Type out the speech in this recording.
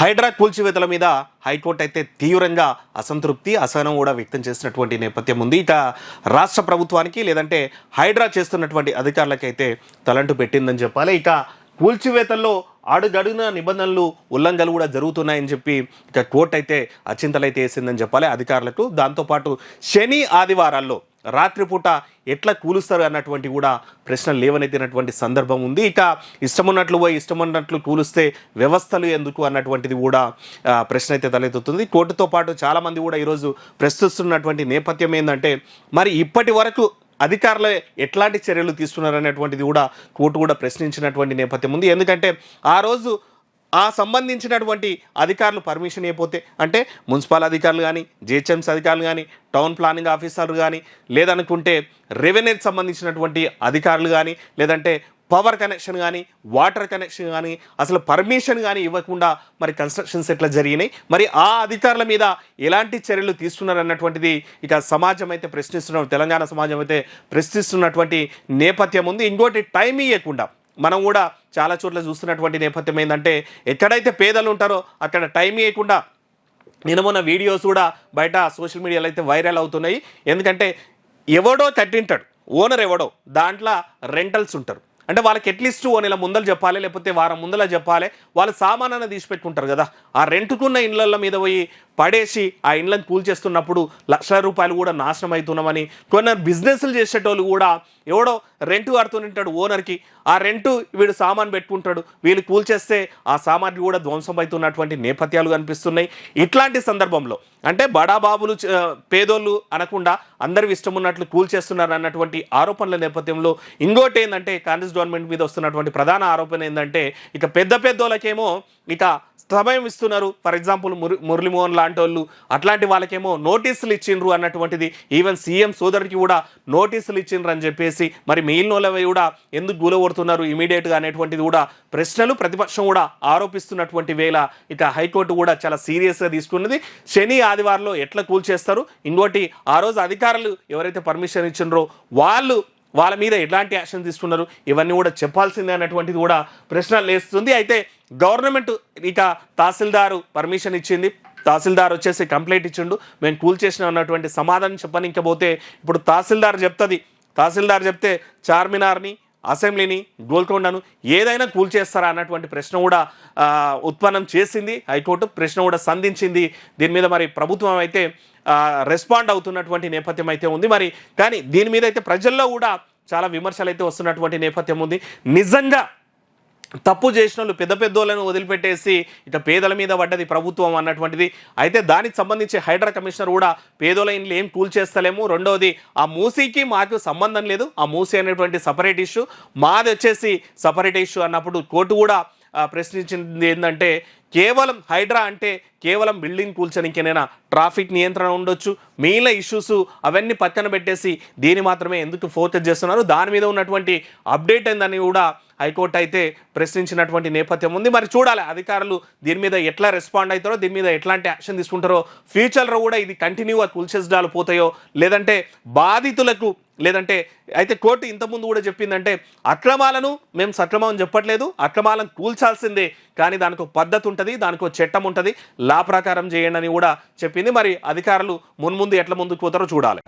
హైడ్రా కూల్చివేతల మీద హైకోర్టు అయితే తీవ్రంగా అసంతృప్తి అసహనం కూడా వ్యక్తం చేసినటువంటి నేపథ్యం ఉంది. ఇక రాష్ట్ర ప్రభుత్వానికి లేదంటే హైడ్రా చేస్తున్నటువంటి అధికారులకైతే తలంటు పెట్టిందని చెప్పాలి. ఇక కూల్చివేతల్లో అడుగడుగున నిబంధనలు ఉల్లంఘనలు కూడా జరుగుతున్నాయని చెప్పి ఇక కోర్టు అయితే అచింతలైతే వేసిందని చెప్పాలి. అధికారులకు దాంతోపాటు శని ఆదివారాల్లో రాత్రిపూట ఎట్లా కూలుస్తారు అన్నటువంటి కూడా ప్రశ్నలు లేవనెత్తినటువంటి సందర్భం ఉంది. ఇక ఇష్టమున్నట్లు పోయి ఇష్టమున్నట్లు కూలుస్తే వ్యవస్థలు ఎందుకు అన్నటువంటిది కూడా ప్రశ్న అయితే తలెత్తుతుంది. కోర్టుతో పాటు చాలామంది కూడా ఈరోజు ప్రశ్నిస్తున్నటువంటి నేపథ్యం ఏంటంటే మరి ఇప్పటి వరకు అధికారులు ఎట్లాంటి చర్యలు తీసుకున్నారు అనేటువంటిది కూడా కోర్టు కూడా ప్రశ్నించినటువంటి నేపథ్యం ఉంది. ఎందుకంటే ఆ రోజు ఆ సంబంధించినటువంటి అధికారులు పర్మిషన్ ఇవ్వకపోతే అంటే మున్సిపల్ అధికారులు కానీ జిహెచ్ఎంసీ అధికారులు కానీ టౌన్ ప్లానింగ్ ఆఫీసర్లు కానీ లేదనుకుంటే రెవెన్యూకి సంబంధించినటువంటి అధికారులు కానీ లేదంటే పవర్ కనెక్షన్ కానీ వాటర్ కనెక్షన్ కానీ అసలు పర్మిషన్ కానీ ఇవ్వకుండా మరి కన్స్ట్రక్షన్స్ ఎట్లా జరిగినాయి. మరి ఆ అధికారుల మీద ఎలాంటి చర్యలు తీసుకున్నారు అన్నటువంటిది ఇక సమాజం అయితే ప్రశ్నిస్తున్న తెలంగాణ సమాజం అయితే ప్రశ్నిస్తున్నటువంటి నేపథ్యం ఉంది. ఇంకోటి టైం ఇవ్వకుండా మనం కూడా చాలా చోట్ల చూస్తున్నటువంటి నేపథ్యం ఏంటంటే ఎక్కడైతే పేదలు ఉంటారో అక్కడ టైం ఇవ్వకుండా నిన్న మొన్న వీడియోస్ కూడా బయట సోషల్ మీడియాలో అయితే వైరల్ అవుతున్నాయి. ఎందుకంటే ఎవడో కట్టింటాడు ఓనర్ ఎవడో దాంట్లో రెంటల్స్ ఉంటారు. అంటే వాళ్ళకి అట్లీస్ట్ ఓ నెల ముందలు చెప్పాలి లేకపోతే వారం ముందల చెప్పాలి. వాళ్ళు సామానాన్ని తీసి పెట్టుకుంటారు కదా. ఆ రెంట్కున్న ఇండ్ల మీద పోయి పడేసి ఆ ఇండ్లను కూల్చేస్తున్నప్పుడు లక్షల రూపాయలు కూడా నాశనం అవుతున్నామని కొన్ని బిజినెస్లు చేసేటోళ్ళు కూడా ఎవడో రెంట్ కడుతుంటాడు ఓనర్కి. ఆ రెంటు వీడు సామాన్ పెట్టుకుంటాడు. వీళ్ళు కూల్చేస్తే ఆ సామాన్లు కూడా ధ్వంసం అవుతున్నటువంటి నేపథ్యాలు కనిపిస్తున్నాయి. ఇట్లాంటి సందర్భంలో అంటే బడాబాబులు పేదోళ్ళు అనకుండా అందరూ ఇష్టం ఉన్నట్లు కూల్చేస్తున్నారు అన్నటువంటి ఆరోపణల నేపథ్యంలో ఇంకోటి ఏంటంటే కాంగ్రెస్ గవర్నమెంట్ మీద వస్తున్నటువంటి ప్రధాన ఆరోపణ ఏంటంటే ఇక పెద్ద పెద్దోళ్ళకేమో ఇక సమయం ఇస్తున్నారు. ఫర్ ఎగ్జాంపుల్ ముర మురళీమోహన్ లాంటి వాళ్ళు అట్లాంటి వాళ్ళకేమో నోటీసులు ఇచ్చిండ్రు అన్నటువంటిది. ఈవెన్ సీఎం సోదరుడికి కూడా నోటీసులు ఇచ్చిండ్రు అని చెప్పేసి మరి మిగిలిన వాళ్ళవి కూడా ఎందుకు గులగొడుతున్నారు ఇమీడియట్గా అనేటువంటిది కూడా ప్రశ్నలు ప్రతిపక్షం కూడా ఆరోపిస్తున్నటువంటి వేళ ఇక హైకోర్టు కూడా చాలా సీరియస్గా తీసుకున్నది. శని ఆదివారంలో ఎట్లా కూల్చేస్తారు ఇంకోటి ఆ రోజు అధికారులు ఎవరైతే పర్మిషన్ ఇచ్చిండ్రో వాళ్ళు వాళ్ళ మీద ఎలాంటి యాక్షన్ తీసుకున్నారు? ఇవన్నీ కూడా చెప్పాల్సిందే అన్నటువంటిది కూడా ప్రశ్న లేస్తుంది అయితే గవర్నమెంట్ ఇక తహసీల్దారు పర్మిషన్ ఇచ్చింది. తహసీల్దార్ వచ్చేసి కంప్లైంట్ ఇచ్చిండు. మేము కూల్ చేసిన అన్నటువంటి సమాధానం చెప్పనికపోతే ఇప్పుడు తహసీల్దార్ చెప్తుంది. తహసీల్దార్ చెప్తే చార్మినార్ని అసెంబ్లీని గోల్కొండను ఏదైనా కూల్ చేస్తారా అన్నటువంటి ప్రశ్న కూడా ఉత్పన్నం చేసింది. హైకోర్టు ప్రశ్న కూడా సంధించింది. దీని మీద మరి ప్రభుత్వం అయితే రెస్పాండ్ అవుతున్నటువంటి నేపథ్యం అయితే ఉంది మరి. కానీ దీని మీద అయితే ప్రజల్లో కూడా చాలా విమర్శలు అయితే వస్తున్నటువంటి నేపథ్యం ఉంది. నిజంగా తప్పు చేసిన వాళ్ళు పెద్ద పెద్దోళ్ళను వదిలిపెట్టేసి ఇట పేదల మీద పడ్డది ప్రభుత్వం అన్నటువంటిది. అయితే దానికి సంబంధించి హైడ్రా కమిషనర్ కూడా పేదోళ్ళ ఇండ్లు ఏం కూల్ చేస్తలేము. రెండవది ఆ మూసీకి మాకు సంబంధం లేదు. ఆ మూసీ అనేటువంటి సపరేట్ ఇష్యూ మాది వచ్చేసి సపరేట్ ఇష్యూ అన్నప్పుడు కోర్టు కూడా ప్రశ్నించింది ఏంటంటే కేవలం హైడ్రా అంటే కేవలం బిల్డింగ్ కూల్చడానికేనైనా ట్రాఫిక్ నియంత్రణ ఉండొచ్చు. మిగిలిన ఇష్యూస్ అవన్నీ పక్కన పెట్టేసి దీన్ని మాత్రమే ఎందుకు ఫోకస్ చేస్తున్నారు? దాని మీద ఉన్నటువంటి అప్డేట్ ఏందని కూడా హైకోర్టు అయితే ప్రశ్నించినటువంటి నేపథ్యం ఉంది. మరి చూడాలి అధికారులు దీని మీద ఎట్లా రెస్పాండ్ అవుతారో దీని మీద ఎట్లాంటి యాక్షన్ తీసుకుంటారో ఫ్యూచర్లో కూడా ఇది కంటిన్యూగా కూల్చేసడాలు పోతాయో లేదంటే బాధితులకు లేదంటే అయితే కోర్టు ఇంతకుముందు కూడా చెప్పిందంటే అక్రమాలను మేము సక్రమం చెప్పట్లేదు అక్రమాలను కూల్చాల్సిందే కానీ దానికి పద్ధతి ఉంటుంది దానికి చట్టం ఉంటుంది లా ప్రకారం చేయండి అని కూడా చెప్పింది. మరి అధికారులు మున్ముందు ఎట్ల ముందుకు పోతారో చూడాలి.